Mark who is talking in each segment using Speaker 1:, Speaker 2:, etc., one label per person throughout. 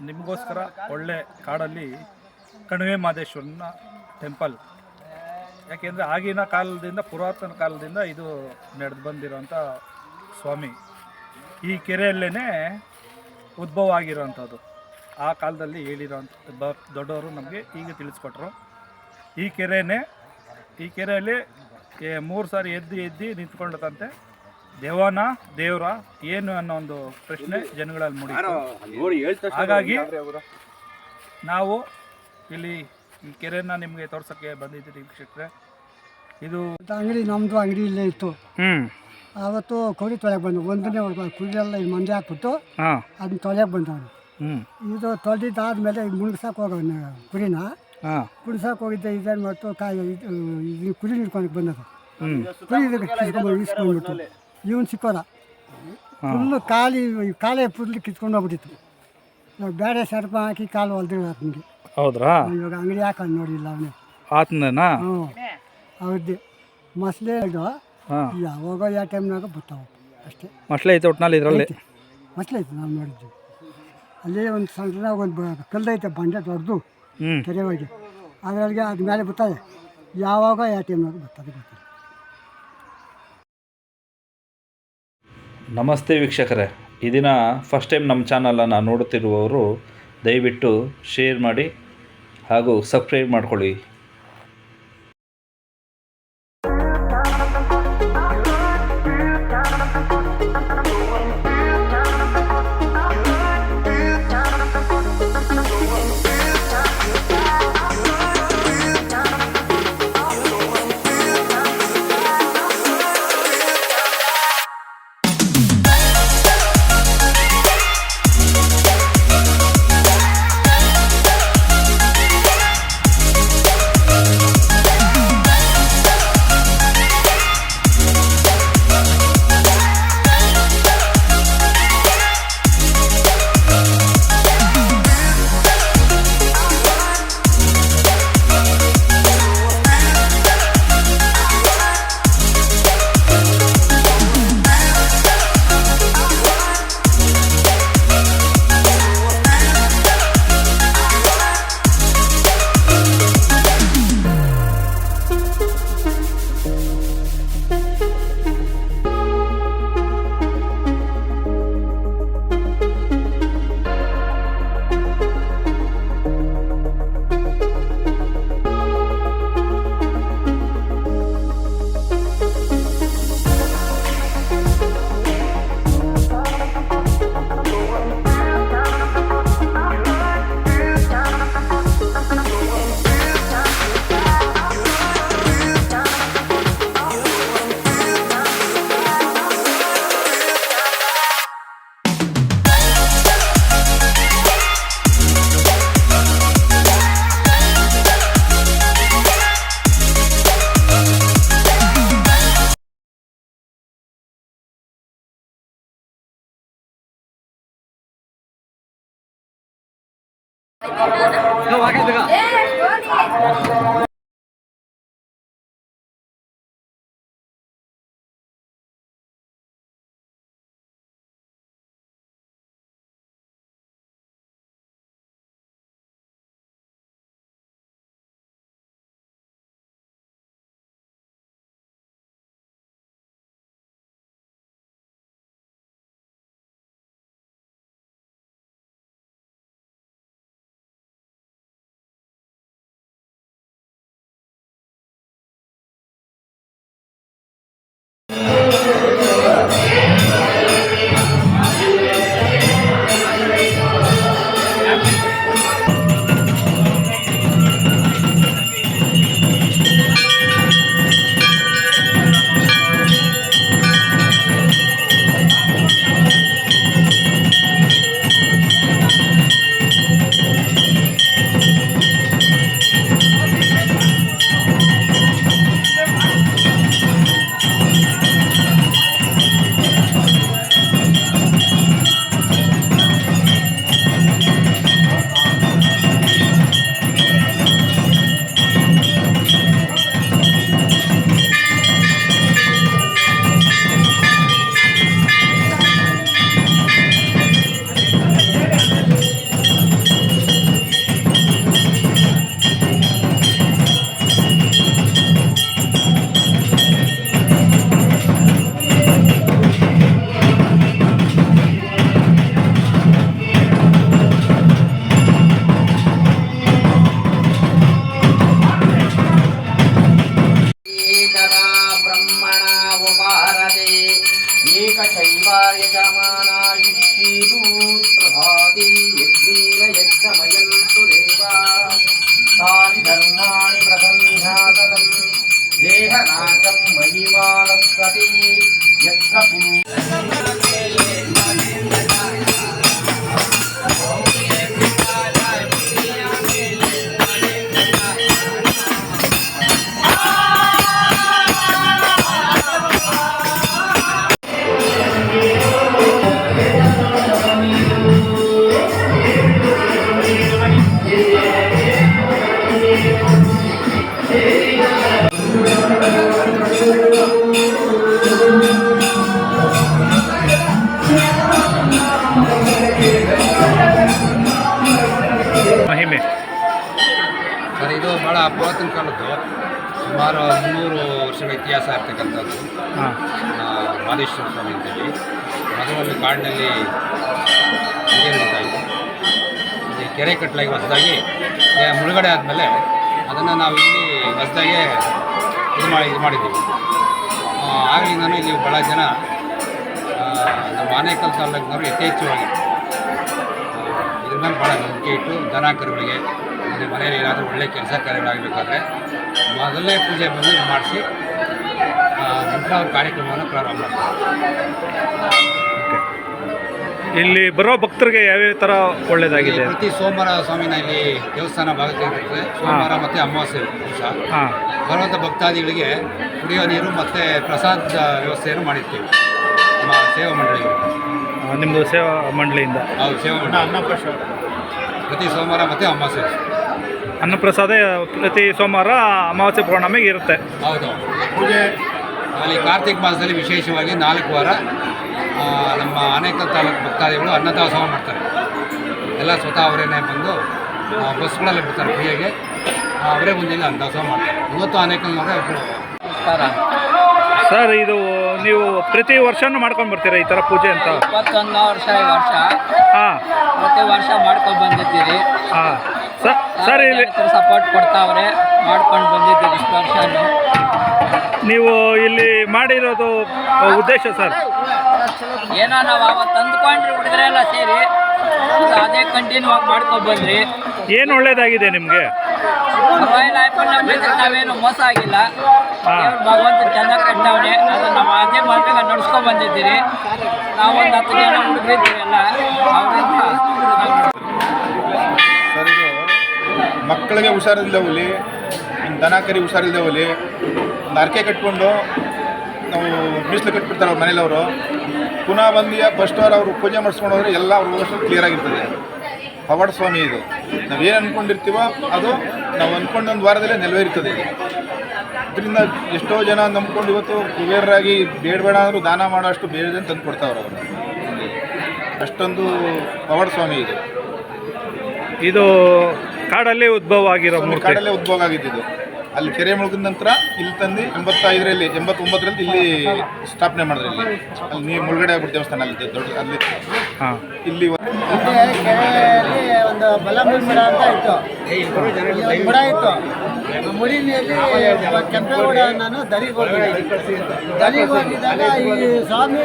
Speaker 1: ನಿಮಗೋಸ್ಕರ ಒಳ್ಳೆ ಕಾಡಲ್ಲಿ ಕಣಿವೆ ಮಾದೇಶ್ವರನ ಟೆಂಪಲ್. ಯಾಕೆಂದರೆ ಆಗಿನ ಕಾಲದಿಂದ, ಪುರಾತನ ಕಾಲದಿಂದ ಇದು ನಡೆದು ಬಂದಿರೋಂಥ ಸ್ವಾಮಿ. ಈ ಕೆರೆಯಲ್ಲೇ ಉದ್ಭವ ಆಗಿರೋವಂಥದ್ದು. ಆ ಕಾಲದಲ್ಲಿ ಹೇಳಿರೋಂಥ ಬ, ದೊಡ್ಡವರು ನಮಗೆ ಈಗ ತಿಳಿಸ್ಕೊಟ್ರು. ಈ ಕೆರೆಯೇ ಈ ಕೆರೆಯಲ್ಲಿ ಮೂರು ಸಾರಿ ಎದ್ದು ಎದ್ದು ನಿಂತ್ಕೊಂಡದಂತೆ ದೇವನ ದೇವ್ರ ಏನು ಅನ್ನೋ ಒಂದು ಪ್ರಶ್ನೆ ಜನಗಳಲ್ಲಿ ಮೂಡಿ ಹಾಗಾಗಿ ನಾವು ಇಲ್ಲಿ ಈ ಕೆರೆನ ನಿಮಗೆ ತೋರ್ಸೋಕ್ಕೆ ಬಂದಿದ್ದೀರಿ ವೀಕ್ಷಕರೇ. ಇದು
Speaker 2: ಅಂಗಡಿ ನಮ್ಮದು ಅಂಗಡಿ ಇಲ್ಲೇ ಇತ್ತು.
Speaker 1: ಹ್ಞೂ
Speaker 2: ಅವತ್ತು ಕುರಿ ತೊಳೆಯಕ್ಕೆ ಬಂದು ಒಂದನೇ ಹೊಡ್ಕೊಂಡು ಕುಡಿ ಎಲ್ಲ ಇಲ್ಲಿ ಮಂದಿ ಹಾಕ್ಬಿಟ್ಟು ಅದನ್ನ ತೊಳೆಯಕ್ಕೆ ಬಂದವನು.
Speaker 1: ಹ್ಮ್.
Speaker 2: ಇದು ತೊಳೆದಿದ್ದಾದ್ಮೇಲೆ ಮುಣಗ್ಸಕ್ಕೆ ಹೋಗವನು ಕುರಿನ. ಕುಣಿಸಕ್ಕೆ ಹೋಗಿದ್ದೆ ಇದೇನು ಮಾಡ್ತು ಕಾಯಿ ಇದು ಕುರಿ ಹಿಡ್ಕೊಳಕ್ಕೆ ಬಂದದ್ದು.
Speaker 1: ಹ್ಞೂ
Speaker 2: ಕುರಿ ಇಸ್ಕೊಂಡ್ಬಿಟ್ಟು ಇವನು ಸಿಕ್ಕೋದ ಫುಲ್ಲು ಖಾಲಿ ಕಾಲೇ ಫುಲ್ ಕಿತ್ಕೊಂಡು ಹೋಗ್ಬಿಟ್ಟಿತ್ತು. ಇವಾಗ ಬೇರೆ ಸರ್ಪ ಹಾಕಿ ಕಾಲು ಹೊಲ್ದಿರೋ ಆತನಿಗೆ.
Speaker 1: ಹೌದ್ರಾ?
Speaker 2: ಇವಾಗ ಅಂಗಡಿ ಹಾಕೊಂಡು ನೋಡಿಲ್ಲ ಅವನೇ.
Speaker 1: ಆತನೇನಾ?
Speaker 2: ಹ್ಞೂ ಹೌದು ಮಸಲೆ ಇದು. ಯಾವಾಗ ಯಾವ ಟೈಮ್ನಾಗ ಬರ್ತಾವೆ ಅಷ್ಟೇ.
Speaker 1: ಮಸ್ಲೆ ಐತೆ ಒಟ್ಟಿನಲ್ಲಿ ಇದರಲ್ಲಿ?
Speaker 2: ಮಸಲೆ ಐತೆ ನಾವು ನೋಡಿದ್ವಿ ಅಲ್ಲೇ ಒಂದು ಸಣ್ಣದಾಗ ಒಂದು ಕಲ್ದೈತೆ ಕಲ್ಲೈತೆ ಬಂಡೆ ದೊಡ್ಡದು ಕೆರೆ ಒಳಗೆ. ಅದರೊಳಗೆ ಅದು ಮೇಲೆ ಬರ್ತದೆ. ಯಾವಾಗ ಯಾವ ಟೈಮ್ನಾಗ ಬರ್ತದೆ ಗೊತ್ತಿಲ್ಲ.
Speaker 3: ನಮಸ್ತೆ ವೀಕ್ಷಕರೇ. ಈ ದಿನ ಫಸ್ಟ್ ಟೈಮ್ ನಮ್ಮ ಚಾನಲನ್ನು ನೋಡುತ್ತಿರುವವರು ದಯವಿಟ್ಟು ಶೇರ್ ಮಾಡಿ ಹಾಗೂ ಸಬ್ಸ್ಕ್ರೈಬ್ ಮಾಡ್ಕೊಳ್ಳಿ.
Speaker 4: నువ్వు यज्ञीरयज्ञमयन्तु देवा। तानि धर्माणि प्रसन्ध्यातकम् देहनाकम् महिमानस्पति
Speaker 5: ಸರ್ ಇದು ಭಾಳ ಪುರಾತನ ಕಾಲದ್ದು. ಸುಮಾರು ಮುನ್ನೂರು ವರ್ಷಗಳ ಇತಿಹಾಸ ಇರ್ತಕ್ಕಂಥದ್ದು. ಮಾದೇಶ್ವರ ಸ್ವಾಮಿ ಅಂತೇಳಿ. ಮೊದಲಲ್ಲಿ ಕಾಡಿನಲ್ಲಿ ಇದೆ ನಡೀತಾ ಇತ್ತು ಈ ಕೆರೆ ಕಟ್ಟಲಾಗಿ ಹೊಸದಾಗಿ ಮುಳುಗಡೆ ಆದಮೇಲೆ ಅದನ್ನು ನಾವು ಇಲ್ಲಿ ಹೊಸದಾಗೆ ಇದು ಮಾಡಿ ಇದು ಮಾಡಿದ್ದೀವಿ. ಆಗಲಿಂದನೂ ಇಲ್ಲಿ ಭಾಳ ಜನ ನಮ್ಮ ಆನೇಕಲ್ ತಾಲೂಕಿನವರು ಯಥೇಚ್ಛವಾಗಿ ಇದ್ರ ಮೇಲೆ ಭಾಳ ನಂಬಿಕೆ ಇಟ್ಟು ದನ ಕರುಗಳಿಗೆ ಅಂದರೆ ಮನೆಯಲ್ಲಿ ಏನಾದರೂ ಒಳ್ಳೆ ಕೆಲಸ ಕಾರ್ಯಗಳಾಗಬೇಕಾದ್ರೆ ಮೊದಲನೇ ಪೂಜೆ ಬಂದು ಇದು ಮಾಡಿಸಿ ನಂತರ ಅವ್ರ ಕಾರ್ಯಕ್ರಮವನ್ನು ಪ್ರಾರಂಭ ಮಾಡ್ತಾರೆ
Speaker 1: ಇಲ್ಲಿ ಬರೋ ಭಕ್ತರಿಗೆ ಯಾವ್ಯಾವ ಥರ ಒಳ್ಳೇದಾಗಿದೆ?
Speaker 5: ಇಲ್ಲಿ ಪ್ರತಿ ಸೋಮವಾರ ಸ್ವಾಮಿನ ಇಲ್ಲಿ ದೇವಸ್ಥಾನ ಭಾಗಕ್ಕೆ ಸೋಮವಾರ ಮತ್ತು ಅಮಾವಾಸ್ಯೆ ದಿವಸ. ಬರುವಂಥ ಭಕ್ತಾದಿಗಳಿಗೆ ಕುಡಿಯೋ ನೀರು ಮತ್ತು ಪ್ರಸಾದ ವ್ಯವಸ್ಥೆಯನ್ನು ಮಾಡಿರ್ತೀವಿ. ನಮ್ಮ ಸೇವಾ ಮಂಡಳಿಗೆ
Speaker 1: ನಿಮ್ಮದು ಸೇವಾ ಮಂಡಳಿಯಿಂದ.
Speaker 5: ಹೌದು ಸೇವಾ ಮಂಡಳಿ. ಪ್ರತಿ ಸೋಮವಾರ ಮತ್ತು ಅಮಾವಾಸ್ಯೆ.
Speaker 1: ಅನ್ನಪ್ರಸಾದ ಪ್ರತಿ ಸೋಮವಾರ ಅಮಾವಾಸ್ಯೆ ಪೌರ್ಣಮಿಗೆ ಇರುತ್ತೆ.
Speaker 5: ಹೌದು. ಪೂಜೆ ಅಲ್ಲಿ ಕಾರ್ತಿಕ ಮಾಸದಲ್ಲಿ ವಿಶೇಷವಾಗಿ ನಾಲ್ಕು ವಾರ ನಮ್ಮ ಅನೇಕ ತಾಲೂಕು ಭಕ್ತಾದಿಗಳು ಅನ್ನದಾಸೋಹ ಮಾಡ್ತಾರೆ. ಎಲ್ಲ ಸ್ವತಃ ಅವರೇನೆ ಬಂದು ಬಸ್ಗಳಲ್ಲಿ ಬಿಡ್ತಾರೆ ಪೂಜೆಗೆ. ಅವರೇ ಮುಂದಿನ ಅನ್ನದಾಸೋಹ ಮಾಡ್ತಾರೆ. ಇವತ್ತು ಅನೇಕ
Speaker 4: ನಮಸ್ಕಾರ.
Speaker 1: ಸರ್ ಇದು ನೀವು ಪ್ರತಿ ವರ್ಷನೂ ಮಾಡ್ಕೊಂಡು ಬರ್ತೀರಾ ಈ ಥರ ಪೂಜೆ ಅಂತ?
Speaker 4: ಇಪ್ಪತ್ತೊಂದು ವರ್ಷ ಈ ವರ್ಷ.
Speaker 1: ಹಾಂ.
Speaker 4: ಪ್ರತಿ ವರ್ಷ ಮಾಡ್ಕೊಂಡು ಬಂದಿದ್ದೀರಿ.
Speaker 1: ಹಾಂ. ಸರ್ ಇಲ್ಲಿ
Speaker 4: ಸಪೋರ್ಟ್ ಕೊಡ್ತಾವ್ರೆ. ಮಾಡ್ಕೊಂಡು ಬಂದಿದ್ದೀವಿ ಇಷ್ಟು ವರ್ಷನೂ
Speaker 1: ನೀವು ಇಲ್ಲಿ ಮಾಡಿರೋದು ಉದ್ದೇಶ ಸರ್?
Speaker 4: ಏನೋ ನಾವು ಅವತ್ತು ತಂದ್ಕೊಂಡ್ರಿ ಹುಡುಗರೆಲ್ಲ ಸೇರಿ. ಈಗ ಅದೇ ಕಂಟಿನ್ಯೂ ಆಗಿ ಮಾಡ್ಕೊಂಡು ಬಂದ್ರಿ
Speaker 1: ಏನು ಒಳ್ಳೇದಾಗಿದೆ ನಿಮಗೆ?
Speaker 4: ಮೊಬೈಲ್ ನಾವೇನು ಮೋಸ ಆಗಿಲ್ಲ. ದೇವ್ರು ಭಗವಂತ ಚಂದ ಕಟ್ಟವ್ರೆ ಅದು ನಾವು ಅದೇ ಮಾರ್ಗ ನಡ್ಸ್ಕೊಂಡ್ಬಂದಿದ್ದೀರಿ ನಾವೊಂದು ಹತ್ತು ಜನ ಹುಡುಗರಿದ್ದೀವಿ ಎಲ್ಲ ಅವರಿಂದ
Speaker 6: ಸರ್ ಮಕ್ಕಳಿಗೆ ಹುಷಾರಿಲ್ಲದೆ ಹೋಗಲಿ ದನ ಕರಿ ಹುಷಾರಿಲ್ಲದೆ ಹೋಗಲಿ ಒಂದು ಅರ್ಕೆ ಕಟ್ಕೊಂಡು ನಾವು ಮೀಸಲು ಕಟ್ಬಿಡ್ತಾರೆ ಅವ್ರ ಮನೇಲವರು ಪುನಃ ಬಂದಿಯ ಫಸ್ಟ್ ವಾರ ಅವರು ಪೂಜೆ ಮಾಡಿಸ್ಕೊಂಡು ಹೋದರೆ ಎಲ್ಲ ಅವ್ರ ವ್ಯವಸ್ಥೆ ಕ್ಲಿಯರ್ ಆಗಿರ್ತದೆ. ಪವಾಡ ಸ್ವಾಮಿ ಇದು. ನಾವೇನು ಅಂದ್ಕೊಂಡಿರ್ತೀವೋ ಅದು ನಾವು ಅಂದ್ಕೊಂಡೊಂದು ವಾರದಲ್ಲೇ ನೆಲವೇರ್ತದೆ ಇದು ಇದರಿಂದ ಎಷ್ಟೋ ಜನ ನಂಬ್ಕೊಂಡು ಇವತ್ತು ಕುಬೇರರಾಗಿ ಬೇಡಬೇಡ ಬೇಡ ಅಂದರೂ ದಾನ ಮಾಡೋ ಅಷ್ಟು ಬೇಡ ತಂದು ಕೊಡ್ತಾವ್ರು ಅವರು. ಅಷ್ಟೊಂದು ಪವಾಡ ಸ್ವಾಮಿ ಇದು.
Speaker 1: ಇದು ಕಾಡಲ್ಲಿ ಉದ್ಭವ ಆಗಿರೋ ಮೂರ್ತಿ.
Speaker 6: ಕಾಡಲ್ಲೇ ಉದ್ಭವ ಆಗಿದ್ದು ಅಲ್ಲಿ ಕೆರೆ ಮುಳುಗಿದ ನಂತರ ಇಲ್ಲಿ ತಂದು ಎಂಬತ್ತೈದರಲ್ಲಿ ಎಂಬತ್ತೊಂಬತ್ತರಲ್ಲಿ ಇಲ್ಲಿ ಸ್ಥಾಪನೆ ಮಾಡಿದ್ರು ಇಲ್ಲಿ. ಅಲ್ಲಿ ನೀವು ಮುಳುಗಡೆ ಆಗ್ಬಿಟ್ಟು ದೇವಸ್ಥಾನ ಅಲ್ಲಿ ದೊಡ್ಡ ಅಲ್ಲಿ.
Speaker 1: ಹಾಂ.
Speaker 6: ಇಲ್ಲಿ ಒಂದು
Speaker 7: ಕೆರೆಯಲ್ಲಿ ಒಂದು ಬಲಮುರಿ ಮರ ಅಂತ ಇತ್ತು ಒಂದು ಮರ ಇತ್ತು ಆ ಮುಡಿನಲ್ಲಿ ಕೆಂಪೇಗೌಡ ನಾನು ದರಿಗೆ ಹೋಗಿದ್ದೆ ದರಿಗೆ ಹೋಗಿದ್ದಾಗ ಈ ಸ್ವಾಮಿ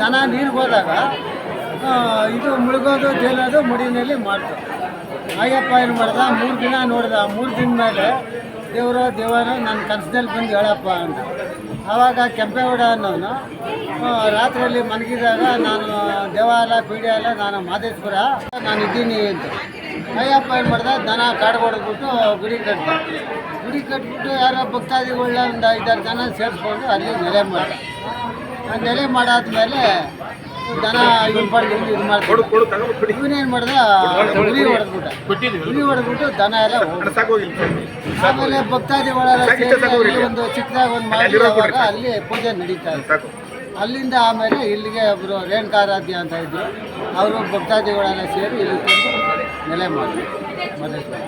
Speaker 7: ದನ ನೀರಿಗೆ ಹೋದಾಗ ಇದು ಮುಳುಗೋದು ಜೇಲೋದು ಮುಡಿನಲ್ಲಿ ಮಾಡ್ತು. ಅಯ್ಯಪ್ಪ ಏನು ಮಾಡ್ದ? ಮೂರು ದಿನ ನೋಡ್ದ. ಮೂರು ದಿನ ಮೇಲೆ ದೇವರು ದೇವರು ನನ್ನ ಕನಸದಲ್ಲಿ ಬಂದು ಹೇಳಪ್ಪ ಅಂತ. ಆವಾಗ ಕೆಂಪೇಗೌಡ ಅನ್ನೋನು ರಾತ್ರಿಯಲ್ಲಿ ಮಲಗಿದಾಗ ನಾನು ದೇವಾಲಯ ಪೀಡಿಯಾಲ ನಾನು ಮಾದೇಶ್ವರ, ನಾನು ಇದ್ದೀನಿ ಅಂತ. ಅಯ್ಯಪ್ಪ ಏನು ಮಾಡ್ದೆ? ದನ ಕಾಡು ಹೊಡೆದ್ಬಿಟ್ಟು ಗುಡಿ ಕಟ್ಟಿದೆ ಗುಡಿ ಕಟ್ಬಿಟ್ಟು ಯಾರೋ ಭಕ್ತಾದಿಗಳನ್ನ ಒಂದು ಐದಾರು ಜನ ಸೇರಿಸ್ಕೊಂಡು ಅಲ್ಲಿ ನೆಲೆ ಮಾಡಿದೆ. ಆ ನೆಲೆ ಮಾಡಾದ್ಮೇಲೆ ದನ ಇದು ಪಡ್ದು ಇದು ಮಾಡ್ತಾರೆ? ಇವನೇನು ಮಾಡ್ದ? ಗುರಿ ಹೊಡೆದ್ಬಿಟ್ಟ. ಗುರಿ ಹೊಡೆದ್ಬಿಟ್ಟು ದನ ಎಲ್ಲ ಆಮೇಲೆ ಭಕ್ತಾದಿಗಳ ಒಂದು ಚಿಕ್ಕದಾಗಿ ಒಂದು ಮಾಡಿ ಅವಾಗ ಅಲ್ಲಿ ಪೂಜೆ ನಡೀತಾ ಇತ್ತು. ಅಲ್ಲಿಂದ ಆಮೇಲೆ ಇಲ್ಲಿಗೆ ಒಬ್ಬರು ರೇಣುಕಾರಾಧ್ಯ ಅಂತ ಇದ್ರು. ಅವರು ಭಕ್ತಾದಿಗಳೆಲ್ಲ ಸೇರಿ ಇಲ್ಲಿ ತಂದು ನೆಲೆ ಮಾಡಿ ಮಧೇಶ್ವರ